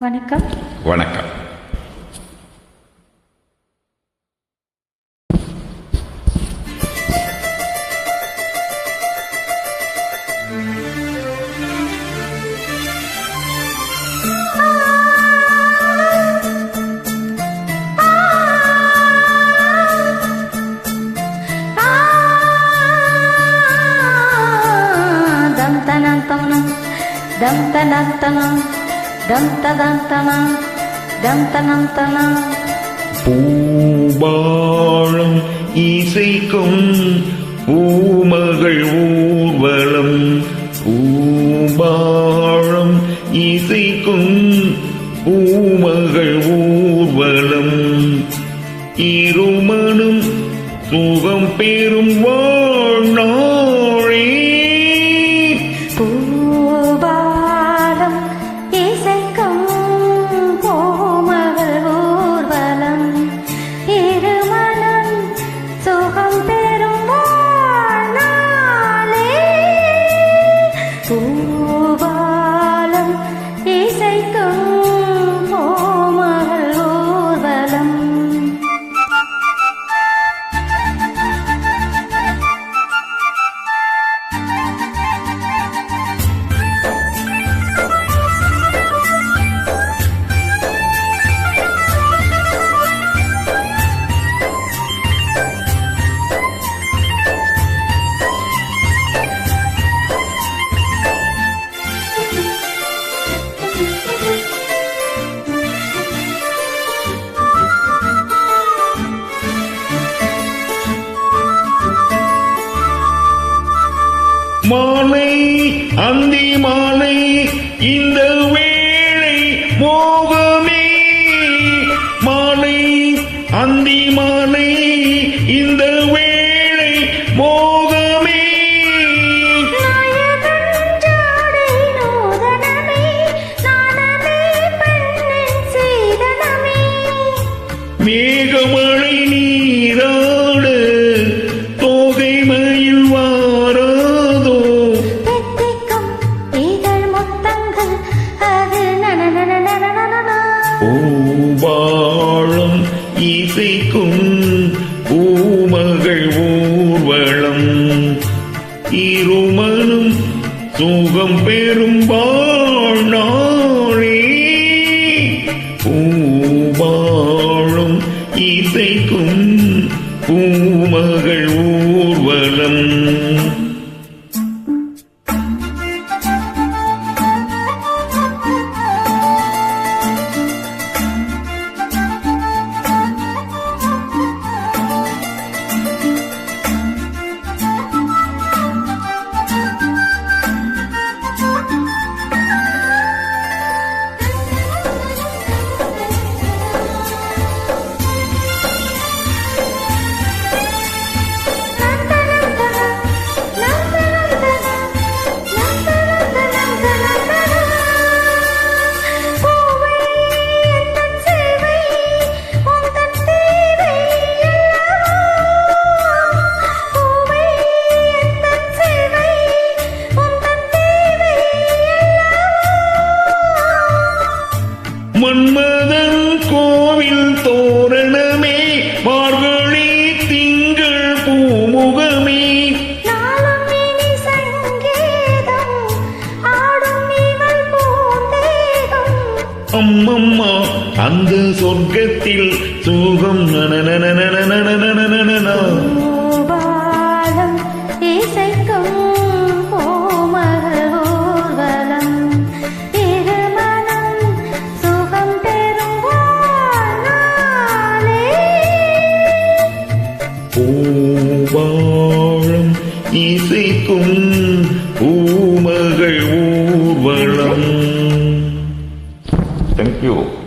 வணக்கம். வணக்கம். தம் தனம் தனம் தம் தனம் தனம் தம் ததம் தனம் தம் தனம் தனம் பூபாளம் இசைக்கும் பூமகள் ஊர்வலம். பூபாளம் இசைக்கும் பூமகள் ஊர்வலம். இருமனும் சுகம் பெறும் வாழ்நாள். மாலை அந்தி மாலை இந்த வேளை மோகமே. மாலை அந்தி மாலை இந்த வேளை மோகமே. இசைக்கும் பூமகள் ஊர்வலம். இருமனும் சுகம் பெறும் வாழ்நாளே. பூபாளும் இசைக்கும் பூமகள் ஊர்வலம். அம்மம்மா அந்த சொர்க்கத்தில் சுகம் பூவாழம் இசைக்கும் பூமகள் ஊர்வலம். 哟